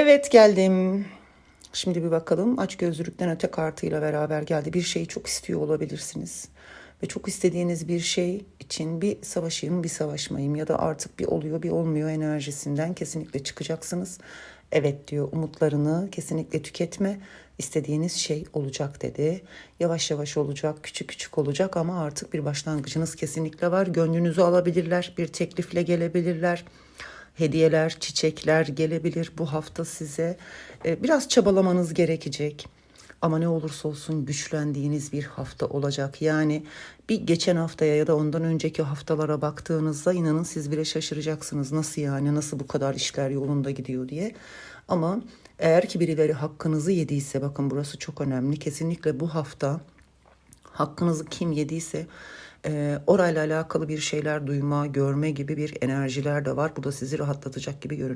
Evet geldim. Şimdi bir bakalım aç gözlülükten öte kartıyla beraber geldi. Bir şeyi çok istiyor olabilirsiniz. Ve çok istediğiniz bir şey için bir savaşayım bir savaşmayayım ya da artık bir oluyor bir olmuyor enerjisinden kesinlikle çıkacaksınız. Evet diyor umutlarını kesinlikle tüketme. İstediğiniz şey olacak dedi. Yavaş yavaş olacak, küçük küçük olacak ama artık bir başlangıcınız kesinlikle var. Gönlünüzü alabilirler, bir teklifle gelebilirler hediyeler, çiçekler gelebilir bu hafta size. Ee, Biraz çabalamanız gerekecek. Ama ne olursa olsun güçlendiğiniz bir hafta olacak. Yani bir geçen haftaya ya da ondan önceki haftalara baktığınızda inanın siz bile şaşıracaksınız. Nasıl yani nasıl bu kadar işler yolunda gidiyor diye. Ama eğer ki birileri hakkınızı yediyse bakın burası çok önemli. Kesinlikle bu hafta hakkınızı kim yediyse e, orayla alakalı bir şeyler duyma, görme gibi bir enerjiler de var. Bu da sizi rahatlatacak gibi görünüyor.